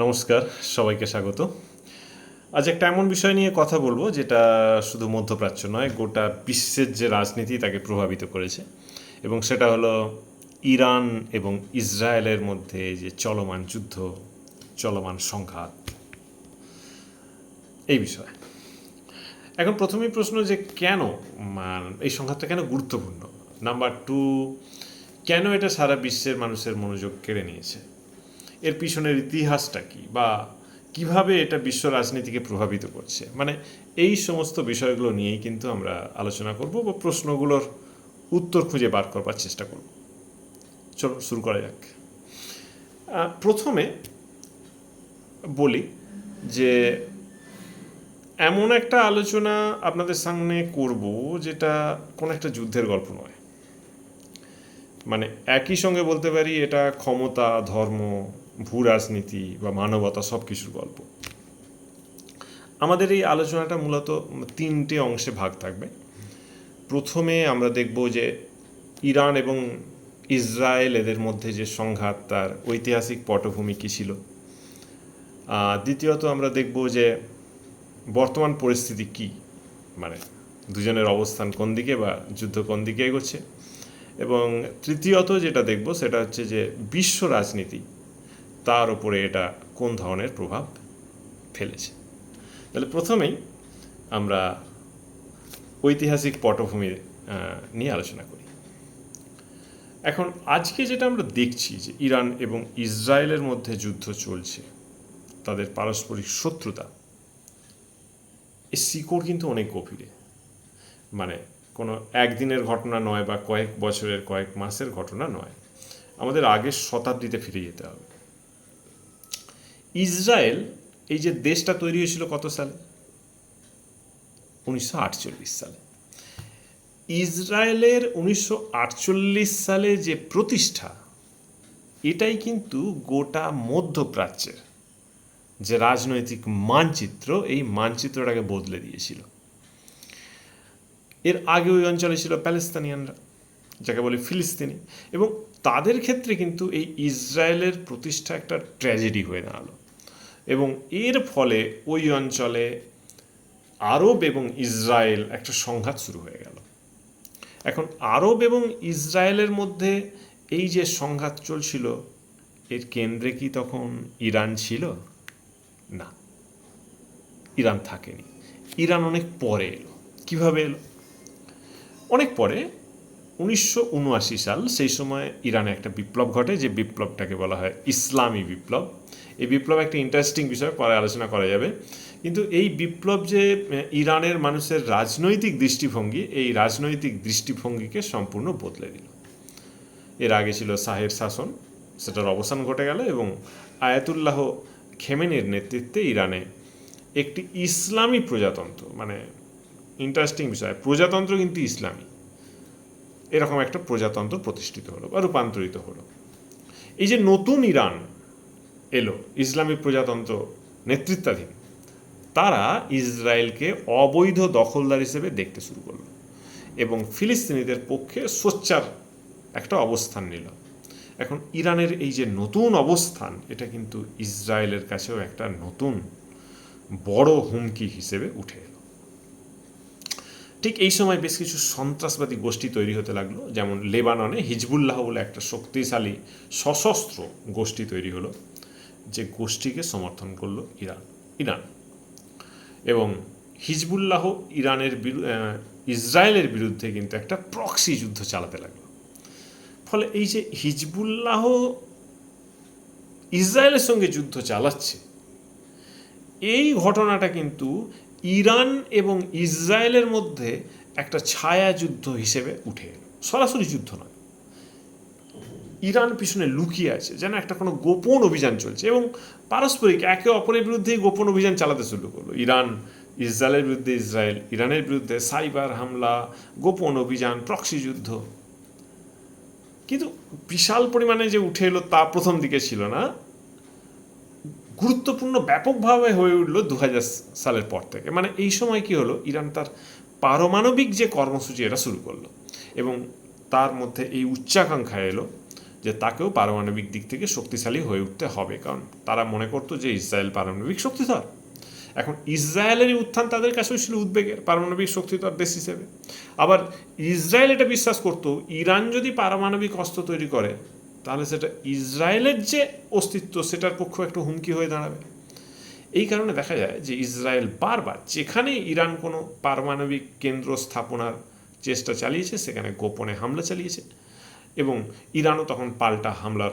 নমস্কার, সবাইকে স্বাগত। আজ একটা এমন বিষয় নিয়ে কথা বলব যেটা শুধু মধ্যপ্রাচ্য নয়, গোটা বিশ্বের যে রাজনীতি তাকে প্রভাবিত করেছে এবং সেটা হলো ইরান এবং ইসরায়েলের মধ্যে যে চলমান যুদ্ধ, চলমান সংঘাত। এই বিষয়ে। এখন প্রথমেই প্রশ্ন যে কেন এই সংঘাতটা কেন গুরুত্বপূর্ণ? নাম্বার টু কেন এটা সারা বিশ্বের মানুষের মনোযোগ কেড়ে নিয়েছে? এর পিছনের ইতিহাসটা কি? বা কীভাবে এটা বিশ্ব রাজনীতিকে প্রভাবিত করছে? মানে এই সমস্ত বিষয়গুলো নিয়েই কিন্তু আমরা আলোচনা করব বা প্রশ্নগুলোর উত্তর খুঁজে বার করবার চেষ্টা করব। চলো শুরু করা যাক। প্রথমে বলি যে এমন একটা আলোচনা আপনাদের সামনে করব যেটা কোনো একটা যুদ্ধের গল্প নয়। মানে একই সঙ্গে বলতে পারি এটা ক্ষমতা, ধর্ম ভূ রাজনীতি বা মানবতা সব কিছুর গল্প। আমাদের এই আলোচনাটা মূলত তিনটে অংশে ভাগ থাকবে। প্রথমে আমরা দেখব যে ইরান এবং ইসরায়েল এদের মধ্যে যে সংঘাত, তার ঐতিহাসিক পটভূমি কী ছিল। দ্বিতীয়ত আমরা দেখব যে বর্তমান পরিস্থিতি কি মানে দুজনের অবস্থান কোন দিকে বা যুদ্ধ কোন দিকে এগোচ্ছে। এবং তৃতীয়ত যেটা দেখব সেটা হচ্ছে যে বিশ্ব রাজনীতি তার উপরে এটা কোন ধরনের প্রভাব ফেলেছে? তাহলে প্রথমেই আমরা ঐতিহাসিক পটভূমি নিয়ে আলোচনা করি। এখন আজকে যেটা আমরা দেখছি যে ইরান এবং ইসরায়েলের মধ্যে যুদ্ধ চলছে, তাদের পারস্পরিক শত্রুতা, এর শিকড় কিন্তু অনেক গভীরে। মানে কোনো একদিনের ঘটনা নয় বা কয়েক বছরের, কয়েক মাসের ঘটনা নয়। আমাদের আগের শতাব্দীতে ফিরে যেতে হবে। ইসরায়েল, এই যে দেশটা তৈরি হয়েছিল কত সালে? উনিশশো আটচল্লিশ সালে। ইসরায়েলের উনিশশো আটচল্লিশ সালে যে প্রতিষ্ঠা, এটাই কিন্তু গোটা মধ্যপ্রাচ্যের যে রাজনৈতিক মানচিত্র, এই মানচিত্রটাকে বদলে দিয়েছিল। এর আগে ওই অঞ্চলে ছিল প্যালেস্তানিয়ানরা, যাকে বলে ফিলিস্তিনি, এবং তাদের ক্ষেত্রে কিন্তু এই ইসরায়েলের প্রতিষ্ঠা একটা ট্র্যাজেডি হয়ে দাঁড়াল। এবং এর ফলে ওই অঞ্চলে আরব এবং ইসরায়েল একটা সংঘাত শুরু হয়ে গেল। এখন আরব এবং ইসরায়েলের মধ্যে এই যে সংঘাত চলছিল, এর কেন্দ্রে কি তখন ইরান ছিল? না, ইরান থাকেনি। ইরান অনেক পরে এলো। কীভাবে এলো? অনেক পরে উনিশশো উনআশি সাল সেই সময় ইরানে একটা বিপ্লব ঘটে, যে বিপ্লবটাকে বলা হয় ইসলামী বিপ্লব। এই বিপ্লব একটা ইন্টারেস্টিং বিষয়, পরে আলোচনা করা যাবে। কিন্তু এই বিপ্লব যে ইরানের মানুষের রাজনৈতিক দৃষ্টিভঙ্গি, এই রাজনৈতিক দৃষ্টিভঙ্গিকে সম্পূর্ণ বদলে দিল। এর আগে ছিল শাহের শাসন, সেটার অবসান ঘটে গেল এবং আয়াতুল্লাহ খেমেনের নেতৃত্বে ইরানে একটি ইসলামী প্রজাতন্ত্র মানে ইন্টারেস্টিং বিষয়, প্রজাতন্ত্র কিন্তু ইসলামী। এরকম একটা প্রজাতন্ত্র প্রতিষ্ঠিত হলো বা রূপান্তরিত হলো। এই যে নতুন ইরান এলো, ইসলামী প্রজাতন্ত্র নেতৃত্বাধীন, তারা ইসরায়েলকে অবৈধ দখলদার হিসেবে দেখতে শুরু করল এবং ফিলিস্তিনিদের পক্ষে সোচ্চার একটা অবস্থান নিল। এখন ইরানের এই যে নতুন অবস্থান, এটা কিন্তু ইসরায়েলের কাছেও একটা নতুন বড় হুমকি হিসেবে উঠে ঠিক এই সময় বেশ কিছু সন্ত্রাসবাদী গোষ্ঠী তৈরি হতে লাগল, যেমন লেবাননে হিজবুল্লাহ বলে একটা শক্তিশালী সশস্ত্র গোষ্ঠী তৈরি হলো, যে গোষ্ঠীকে সমর্থন করল ইরান ইরান। এবং হিজবুল্লাহ ইরানের ইসরায়েলের বিরুদ্ধে কিন্তু একটা প্রক্সি যুদ্ধ চালাতে লাগল। ফলে এই যে হিজবুল্লাহ ইসরায়েলের সঙ্গে যুদ্ধ চালাচ্ছে, এই ঘটনাটা কিন্তু ইরান এবং ইসরায়েলের মধ্যে একটা ছায়া যুদ্ধ হিসেবে উঠে এলো। সরাসরি যুদ্ধ নয়। ইরান পিছনে লুকিয়ে আছে, যেন একটা কোনো গোপন অভিযান চলছে এবং পারস্পরিক একে অপরের বিরুদ্ধেই গোপন অভিযান চালাতে শুরু করল। ইরান, ইসরায়েলের বিরুদ্ধে ইসরায়েল, ইরানের বিরুদ্ধে সাইবার হামলা, গোপন অভিযান, প্রক্সি যুদ্ধ। কিন্তু বিশাল পরিমাণে যে উঠে এলো তা প্রথম দিকে ছিল না। গুরুত্বপূর্ণ ব্যাপকভাবে হয়ে উঠল দু সালের পর থেকে। মানে এই সময় কি হলো? ইরান তার পারমাণবিক যে কর্মসূচি, এটা শুরু করল এবং তার মধ্যে এই উচ্চাকাঙ্ক্ষা এলো যে তাকেও পারমাণবিক দিক থেকে শক্তিশালী হয়ে উঠতে হবে। কারণ তারা মনে করতো যে ইসরায়েল পারমাণবিক শক্তিধর। এখন ইসরায়েলেরই উত্থান তাদের কাছেও ছিল উদ্বেগের, পারমাণবিক শক্তিধর দেশ হিসেবে। আবার ইসরায়েল এটা বিশ্বাস করতো, ইরান যদি পারমাণবিক অস্ত্র তৈরি করে তাহলে সেটা ইসরায়েলের যে অস্তিত্ব, সেটার পক্ষ একটু হুমকি হয়ে দাঁড়াবে। এই কারণে দেখা যায় যে ইসরায়েল বারবার যেখানে ইরান কোনো পারমাণবিক কেন্দ্র স্থাপনার চেষ্টা চালিয়েছে, সেখানে গোপনে হামলা চালিয়েছে এবং ইরানও তখন পাল্টা হামলার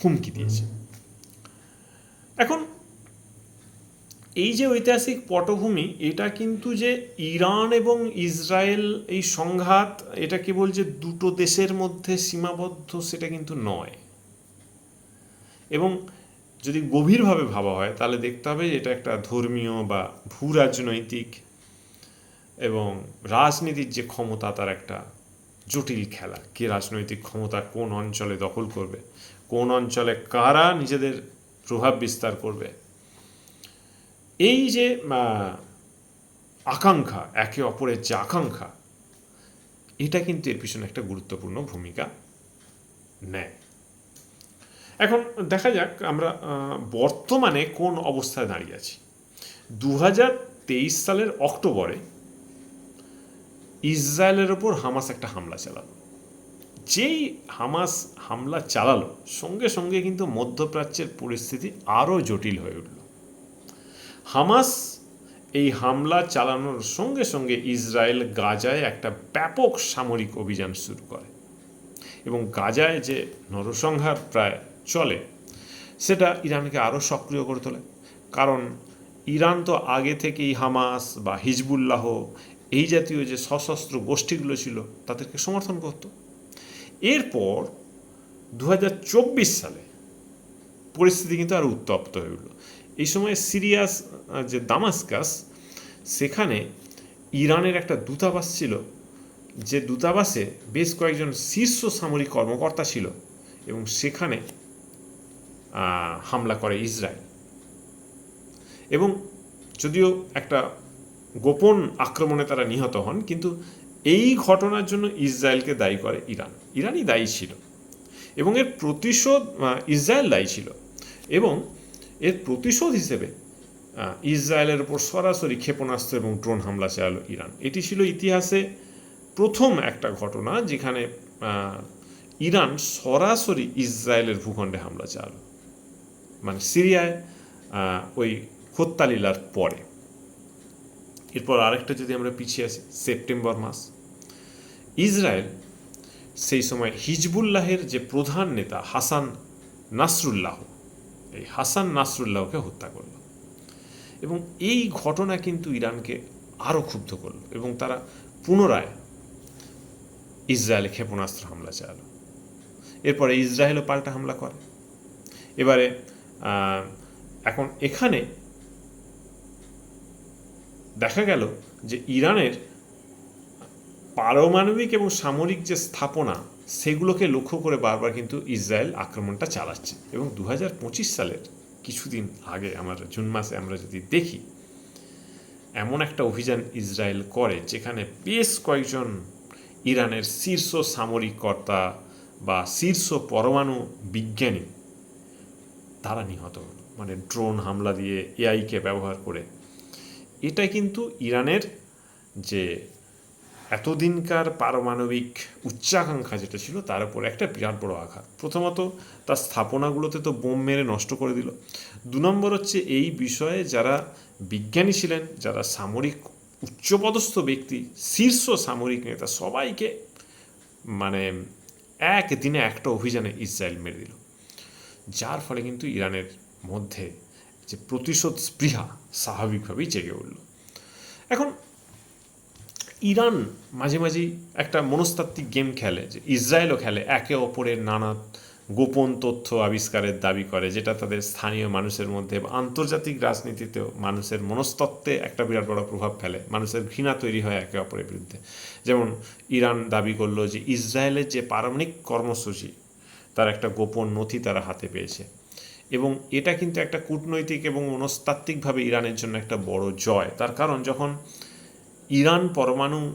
হুমকি দিয়েছে। এখন এই যে ঐতিহাসিক পটভূমি, এটা কিন্তু যে ইরান এবং ইসরায়েল এই সংঘাত, এটা কেবল যে দুটো দেশের মধ্যে সীমাবদ্ধ, সেটা কিন্তু নয়। এবং যদি গভীরভাবে ভাবা হয়, তাহলে দেখতে হবে এটা একটা ধর্মীয় বা ভূ রাজনৈতিক এবং রাজনীতির যে ক্ষমতা, তার একটা জটিল খেলা। কে রাজনৈতিক ক্ষমতা কোন অঞ্চলে দখল করবে? কোন অঞ্চলে কারা নিজেদের প্রভাব বিস্তার করবে? এই যে আকাঙ্ক্ষা, একে অপরের যে আকাঙ্ক্ষা, এটা কিন্তু এর পিছনে একটা গুরুত্বপূর্ণ ভূমিকা নেয়। এখন দেখা যাক আমরা বর্তমানে কোন অবস্থায় দাঁড়িয়ে আছি। দু হাজার তেইশ সালের অক্টোবরে ইসরায়েলের ওপর হামাস একটা হামলা চালালো। যেই হামাস হামলা চালালো, সঙ্গে সঙ্গে কিন্তু মধ্যপ্রাচ্যের পরিস্থিতি আরও জটিল হয়ে উঠল। হামাস এই হামলা চালানোর সঙ্গে সঙ্গে ইসরায়েল গাজায় একটা ব্যাপক সামরিক অভিযান শুরু করে এবং গাজায় যে নরসংহার প্রায় চলে, সেটা ইরানকে আরও সক্রিয় করে তোলে। কারণ ইরান তো আগে থেকেই হামাস বা হিজবুল্লাহ এই জাতীয় যে সশস্ত্র গোষ্ঠীগুলো ছিল, তাদেরকে সমর্থন করত। এরপর দু হাজার চব্বিশ সালে পরিস্থিতি কিন্তু আরও উত্তপ্ত হয়ে উঠল। এই সময় সিরিয়াস যে দামাস্কাস, সেখানে ইরানের একটা দূতাবাস ছিল, যে দূতাবাসে বেশ কয়েকজন শীর্ষ সামরিক কর্মকর্তা ছিল এবং সেখানে হামলা করে ইসরায়েল। এবং যদিও একটা গোপন আক্রমণে তারা নিহত হন, কিন্তু এই ঘটনার জন্য ইসরায়েলকে দায়ী করে ইরান। ইরানই দায়ী ছিল এবং এর প্রতিশোধ ইসরায়েল দায়ী ছিল এবং এর প্রতিশোধ হিসেবে ইসরায়েলের উপর সরাসরি ক্ষেপণাস্ত্র এবং ড্রোন হামলা চালালো ইরান। এটি ছিল ইতিহাসে প্রথম একটা ঘটনা যেখানে ইরান সরাসরি ইসরায়েলের ভূখণ্ডে হামলা চালালো। মানে সিরিয়ায় ওই হত্যালীলার পরে। এরপর আরেকটা যদি আমরা পিছিয়ে আসি, সেপ্টেম্বর মাস। ইসরায়েল সেই সময় হিজবুল্লাহের যে প্রধান নেতা হাসান নাসরুল্লাহ এই হাসান নাসরুল্লাহকে হত্যা করল। এবং এই ঘটনা কিন্তু ইরানকে আরও ক্ষুব্ধ করল এবং তারা পুনরায় ইসরায়েলে ক্ষেপণাস্ত্র হামলা চালালো। এরপরে ইসরায়েলও পাল্টা হামলা করে। এবারে এখন এখানে দেখা গেল যে ইরানের পারমাণবিক এবং সামরিক যে স্থাপনা সেগুলোকে লক্ষ্য করে বারবার কিন্তু ইসরায়েল আক্রমণটা চালাচ্ছে। এবং দু হাজার পঁচিশ সালের কিছুদিন আগে আমরা জুন মাসে আমরা যদি দেখি, এমন একটা অভিযান ইসরায়েল করে যেখানে বেশ কয়েকজন ইরানের শীর্ষ সামরিক কর্তা বা শীর্ষ পরমাণু বিজ্ঞানী, তারা নিহত। মানে ড্রোন হামলা দিয়ে এআইকে ব্যবহার করে। এটা কিন্তু ইরানের যে এতদিনকার পারমাণবিক উচ্চাকাঙ্ক্ষা যেটা ছিল, তার উপর একটা বিরাট বড় আঘাত। প্রথমত, তার স্থাপনাগুলোতে তো বোম মেরে নষ্ট করে দিল। দু নম্বর হচ্ছে, এই বিষয়ে যারা বিজ্ঞানী ছিলেন, যারা সামরিক উচ্চপদস্থ ব্যক্তি, শীর্ষ সামরিক নেতা, সবাইকে মানে একদিনে একটা অভিযানে ইসরায়েল মেরে দিল। যার ফলে কিন্তু ইরানের মধ্যে যে প্রতিশোধ স্পৃহা স্বাভাবিকভাবেই জেগে উঠল। এখন ইরান মাঝে মাঝেই একটা মনস্তাত্ত্বিক গেম খেলে, যে ইসরায়েলও খেলে, একে অপরের নানা গোপন তথ্য আবিষ্কারের দাবি করে, যেটা তাদের স্থানীয় মানুষের মধ্যে বা আন্তর্জাতিক রাজনীতিতেও মানুষের মনস্তত্ত্বে একটা বিরাট বড় প্রভাব ফেলে, মানুষের ঘৃণা তৈরি হয় একে অপরের বিরুদ্ধে। যেমন ইরান দাবি করল যে ইসরায়েলের যে পারমাণবিক কর্মসূচি, তার একটা গোপন নথি তারা হাতে পেয়েছে। এবং এটা কিন্তু একটা কূটনৈতিক এবং মনস্তাত্ত্বিকভাবে ইরানের জন্য একটা বড় জয়। তার কারণ যখন ইরান পরমাণু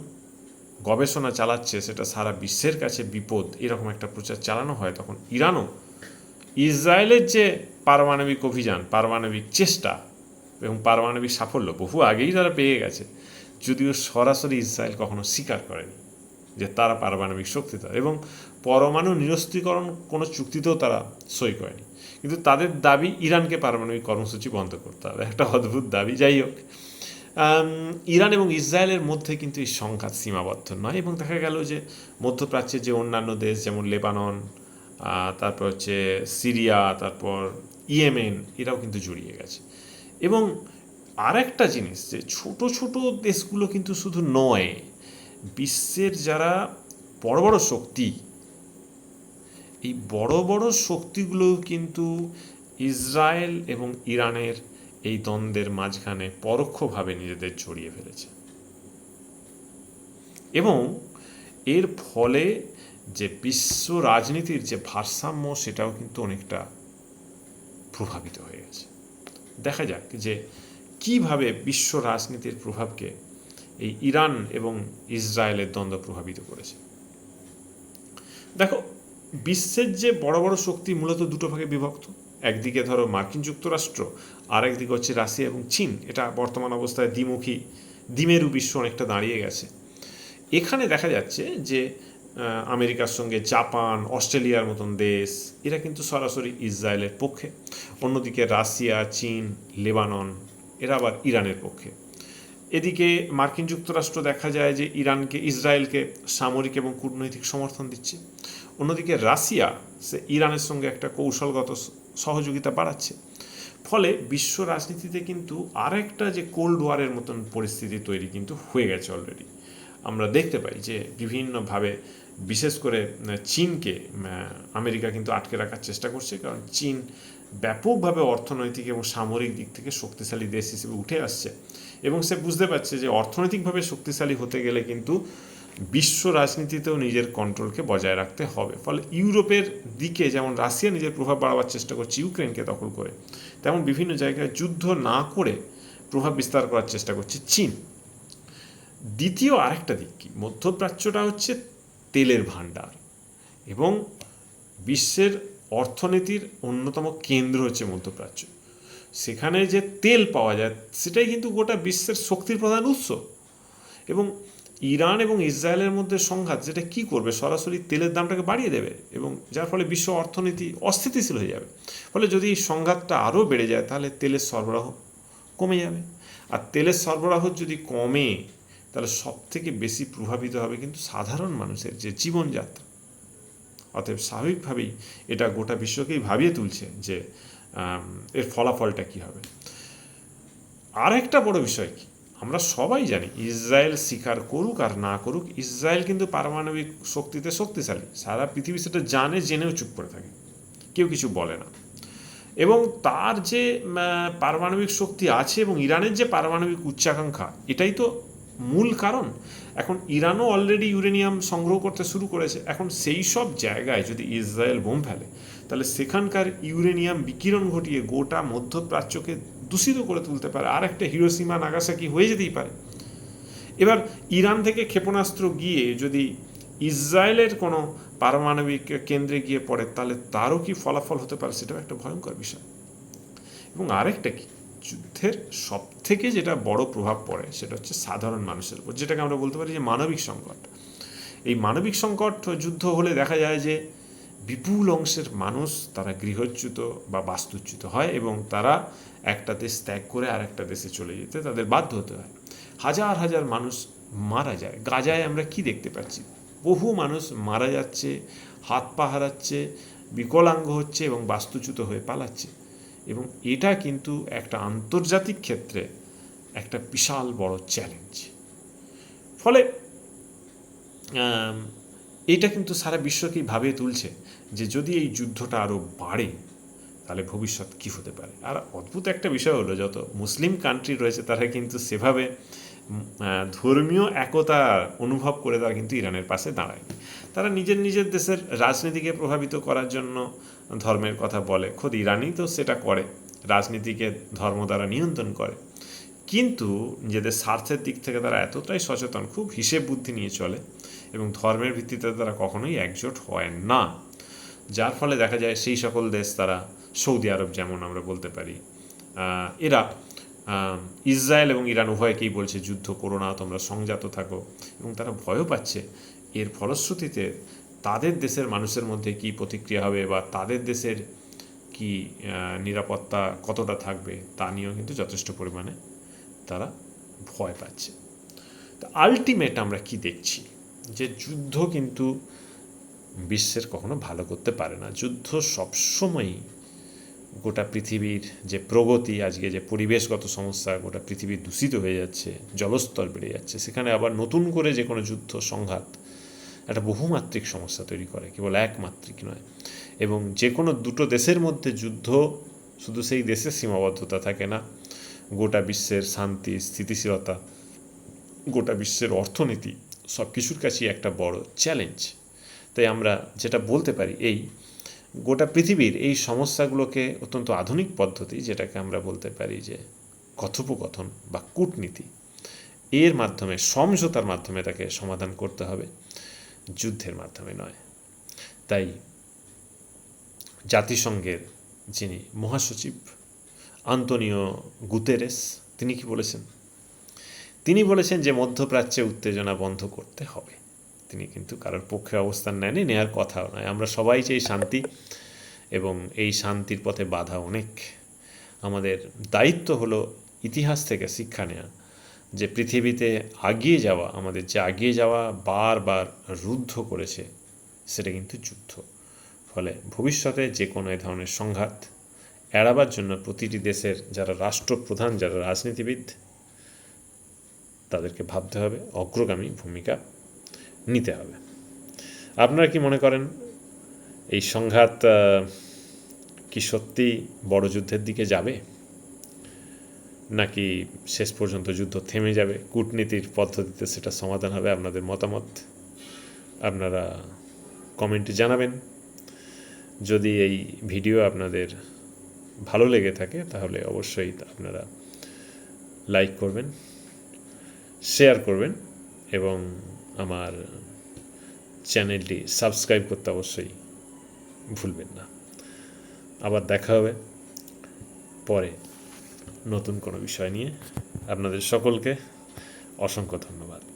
গবেষণা চালাচ্ছে, সেটা সারা বিশ্বের কাছে বিপদ। এরকম একটা প্রচার চালানো হয় তখন। ইরানও ইসরায়েলের যে পারমাণবিক অভিযান, পারমাণবিক চেষ্টা এবং পারমাণবিক সাফল্য বহু আগেই তারা পেয়ে গেছে। যদিও সরাসরি ইসরায়েল কখনো স্বীকার করেনি যে তারা পারমাণবিক শক্তিধর এবং পরমাণু নিরস্ত্রীকরণ কোনো চুক্তিতেও তারা সই করেনি। কিন্তু তাদের দাবি ইরানকে পারমাণবিক কর্মসূচি বন্ধ করতে হবে। একটা অদ্ভুত দাবি। যাই হোক ইরান এবং ইসরায়েলের মধ্যে কিন্তু এই সংঘাত সীমাবদ্ধ নয় এবং দেখা গেল যে মধ্যপ্রাচ্যের যে অন্যান্য দেশ যেমন লেবানন তারপর হচ্ছে সিরিয়া, তারপর ইয়েমেন, এরাও কিন্তু জড়িয়ে গেছে। এবং আরেকটা জিনিস যে ছোট ছোট দেশগুলো কিন্তু শুধু নয়, বিশ্বের যারা বড় বড় শক্তি, এই বড় বড় শক্তিগুলো কিন্তু ইসরায়েল এবং ইরানের এই দ্বন্দ্বের মাঝখানে পরোক্ষভাবে নিজেদের জড়িয়ে ফেলেছে। এবং এর ফলে যে বিশ্ব রাজনীতির যে ভারসাম্য, সেটাও কিন্তু অনেকটা প্রভাবিত হয়ে গেছে। দেখা যাক যে কীভাবে বিশ্ব রাজনীতির প্রভাবকে এই ইরান এবং ইসরায়েলের দ্বন্দ্ব প্রভাবিত করেছে। দেখো, বিশ্বের যে বড় বড় শক্তি মূলত দুটো ভাগে বিভক্ত। একদিকে ধরো মার্কিন যুক্তরাষ্ট্র আর একদিকে হচ্ছে রাশিয়া এবং চীন। এটা বর্তমান অবস্থায় দ্বিমুখী, দ্বিমেরু বিশ্ব অনেকটা দাঁড়িয়ে গেছে। এখানে দেখা যাচ্ছে যে আমেরিকার সঙ্গে জাপান, অস্ট্রেলিয়ার মতন দেশ, এরা কিন্তু সরাসরি ইসরায়েলের পক্ষে। অন্যদিকে রাশিয়া, চীন, লেবানন, এরা আবার ইরানের পক্ষে। এদিকে মার্কিন যুক্তরাষ্ট্র দেখা যায় যে ইরানকে, ইসরায়েলকে সামরিক এবং কূটনৈতিক সমর্থন দিচ্ছে। অন্যদিকে রাশিয়া, সে ইরানের সঙ্গে একটা কৌশলগত সহযোগিতা বাড়াচ্ছে। ফলে বিশ্ব রাজনীতিতে কিন্তু আরেকটা যে কোল্ড ওয়ারের মতন পরিস্থিতি তৈরি কিন্তু হয়ে গেছে অলরেডি আমরা দেখতে পাই যে বিভিন্নভাবে বিশেষ করে চীনকে আমেরিকা কিন্তু আটকে রাখার চেষ্টা করছে। কারণ চীন ব্যাপকভাবে অর্থনৈতিক এবং সামরিক দিক থেকে শক্তিশালী দেশ হিসেবে উঠে আসছে। এবং সে বুঝতে পারছে যে অর্থনৈতিকভাবে শক্তিশালী হতে গেলে কিন্তু বিশ্ব রাজনীতিতেও নিজের কন্ট্রোলকে বজায় রাখতে হবে। ফলে ইউরোপের দিকে যেমন রাশিয়া নিজের প্রভাব বাড়াবার চেষ্টা করছে, ইউক্রেনকে দখল করে, তেমন বিভিন্ন জায়গায় যুদ্ধ না করে প্রভাব বিস্তার করার চেষ্টা করছে চীন। দ্বিতীয় আরেকটা দিক কি? মধ্যপ্রাচ্যটা হচ্ছে তেলের ভাণ্ডার এবং বিশ্বের অর্থনীতির অন্যতম কেন্দ্র হচ্ছে মধ্যপ্রাচ্য। সেখানে যে তেল পাওয়া যায়, সেটাই কিন্তু গোটা বিশ্বের শক্তির প্রধান উৎস এবং ইরান এবং ইসরায়েলের মধ্যে সংঘাত, যেটা কি করবে? সরাসরি তেলের দামটাকে বাড়িয়ে দেবে এবং যার ফলে বিশ্ব অর্থনীতি অস্থিতিশীল হয়ে যাবে। ফলে যদি এই সংঘাতটা আরও বেড়ে যায়, তাহলে তেলের সরবরাহ কমে যাবে। আর তেলের সরবরাহ যদি কমে, তাহলে সব থেকে বেশি প্রভাবিত হবে কিন্তু সাধারণ মানুষের যে জীবনযাত্রা। অতএব স্বাভাবিকভাবেই এটা গোটা বিশ্বকেই ভাবিয়ে তুলছে যে এর ফলাফলটা কি হবে। আর একটা বড় বিষয় কি? আমরা সবাই জানি ইসরায়েল স্বীকার করুক আর না করুক, ইসরায়েল কিন্তু পারমাণবিক শক্তিতে শক্তিশালী। সারা পৃথিবী সেটা জানে, জেনেও চুপ করে থাকে। কেউ কিছু বলে না। এবং তার যে পারমাণবিক শক্তি আছে এবং ইরানের যে পারমাণবিক উচ্চাকাঙ্ক্ষা, এটাই তো মূল কারণ। এখন ইরানও অলরেডি ইউরেনিয়াম সংগ্রহ করতে শুরু করেছে। এখন সেই সব জায়গায় যদি ইসরায়েল বোম ফেলে, তাহলে সেখানকার ইউরেনিয়াম বিকিরণ ঘটিয়ে গোটা মধ্যপ্রাচ্যকে দূষিত করে তুলতে পারে। আর একটা হিরোসীমা, নাগাসাকি হয়ে যেতেই পারে। এবার ইরান থেকে ক্ষেপণাস্ত্র গিয়ে যদি ইসরায়েলের কোনো পারমাণবিক কেন্দ্রে গিয়ে পড়ে, তাহলে তারও কি ফলাফল হতে পারে সেটাও একটা ভয়ঙ্কর বিষয়। এবং আরেকটা কি? যুদ্ধের সব থেকে যেটা বড় প্রভাব পড়ে, সেটা হচ্ছে সাধারণ মানুষের উপর, যেটাকে আমরা বলতে পারি যে মানবিক সংকট। এই মানবিক সংকট যুদ্ধ হলে দেখা যায় যে বিপুল অংশের মানুষ তারা গৃহচ্যুত বা বাস্তুচ্যুত হয় এবং তারা একটা দেশ ত্যাগ করে আর একটা দেশে চলে যেতে তাদের বাধ্য হতে হয়। হাজার হাজার মানুষ মারা যায়। গাজায় আমরা কি দেখতে পাচ্ছি? বহু মানুষ মারা যাচ্ছে, হাত পা হারাচ্ছে, বিকলাঙ্গ হচ্ছে এবং বাস্তুচ্যুত হয়ে পালাচ্ছে। এবং এটা কিন্তু একটা আন্তর্জাতিক ক্ষেত্রে একটা বিশাল বড় চ্যালেঞ্জ ফলে এটা কিন্তু সারা বিশ্বকেই ভাবিয়ে তুলছে যে যদি এই যুদ্ধটা আরও বাড়ে, তাহলে ভবিষ্যৎ কী হতে পারে? আর অদ্ভুত একটা বিষয় হলো, যত মুসলিম কান্ট্রি রয়েছে, তারা কিন্তু সেভাবে ধর্মীয় একতা অনুভব করে তারা কিন্তু ইরানের পাশে দাঁড়ায়। তারা নিজের নিজের দেশের রাজনীতিকে প্রভাবিত করার জন্য ধর্মের কথা বলে। খোদ ইরানই তো সেটা করে, রাজনীতিকে ধর্ম দ্বারা নিয়ন্ত্রণ করে। কিন্তু নিজেদের স্বার্থের দিক থেকে তারা এতটাই সচেতন, খুব হিসেব বুদ্ধি নিয়ে চলে এবং ধর্মের ভিত্তিতে তারা কখনোই একজোট হয় না। যার ফলে দেখা যায় সেই সকল দেশ তারা সৌদি আরব যেমন আমরা বলতে পারি এরা ইসরায়েল এবং ইরান উভয়কেই বলছে যুদ্ধ করো না, তোমরা সংযত থাকো এবং তারা ভয়ও পাচ্ছে। এর ফলশ্রুতিতে তাদের দেশের মানুষের মধ্যে কি প্রতিক্রিয়া হবে বা তাদের দেশের কি নিরাপত্তা কতটা থাকবে তা নিয়েও কিন্তু যথেষ্ট পরিমাণে তারা ভয় পাচ্ছে। তো আলটিমেট আমরা কি দেখছি? যে যুদ্ধ কিন্তু বিশ্বের কখনো ভালো করতে পারে না। যুদ্ধ সবসময়ই গোটা পৃথিবীর যে প্রগতি, আজকে যে পরিবেশগত সমস্যা, গোটা পৃথিবী দূষিত হয়ে যাচ্ছে, জলস্তর বেড়ে যাচ্ছে, সেখানে আবার নতুন করে যে কোনো যুদ্ধ, সংঘাত, একটা বহুমাত্রিক সমস্যা তৈরি করে, কেবল একমাত্রিক নয়। এবং যে কোনো দুটো দেশের মধ্যে যুদ্ধ শুধু সেই দেশের সীমাবদ্ধতা থাকে না গোটা বিশ্বের শান্তি, স্থিতিশীলতা, গোটা বিশ্বের অর্থনীতি সব কিছুর কাছেই একটা বড় চ্যালেঞ্জ তাই আমরা যেটা বলতে পারি এই, গোটা পৃথিবীর এই সমস্যাগুলোকে অত্যন্ত আধুনিক পদ্ধতি যেটাকে আমরা বলতে পারি যে কথোপকথন বা কূটনীতি। এর মাধ্যমে, সমঝোতার মাধ্যমে তাকে সমাধান করতে হবে, যুদ্ধের মাধ্যমে নয়। তাই জাতিসংঘের যিনি মহাসচিব আন্তনিও গুতেরেস, তিনি কি বলেছেন? তিনি বলেছেন যে মধ্যপ্রাচ্যে উত্তেজনা বন্ধ করতে হবে। তিনি কিন্তু কারোর পক্ষে অবস্থান নেয়নি নেয়ার কথাও নয়। আমরা সবাই চাই শান্তি এবং এই শান্তির পথে বাধা অনেক। আমাদের দায়িত্ব হলো ইতিহাস থেকে শিক্ষা নেওয়া যে পৃথিবীতে আগিয়ে যাওয়া, আমাদের যে আগিয়ে যাওয়া বারবার রুদ্ধ করেছে, সেটা কিন্তু যুদ্ধ। ফলে ভবিষ্যতে যে কোনো এ ধরনের সংঘাত এড়াবার জন্য প্রতিটি দেশের যারা রাষ্ট্রপ্রধান, যারা রাজনীতিবিদ, তাদেরকে ভাবতে হবে, অগ্রগামী ভূমিকা নিতে হবে। আপনারা কি মনে করেন এই সংঘাত কি সত্যি বড় যুদ্ধের দিকে যাবে? নাকি শেষ পর্যন্ত যুদ্ধ থেমে যাবে? কূটনীতির পদ্ধতিতে সেটা সমাধান হবে আপনাদের মতামত? আপনারা কমেন্টে জানাবেন। যদি এই ভিডিও আপনাদের ভালো লেগে থাকে, তাহলে অবশ্যই আপনারা লাইক করবেন শেয়ার করবেন এবং আমার চ্যানেলটি সাবস্ক্রাইব করতে অবশ্যই ভুলবেন না। আবার দেখা হবে পরে নতুন কোনো বিষয় নিয়ে। আপনাদের সকলকে অসংখ্য ধন্যবাদ।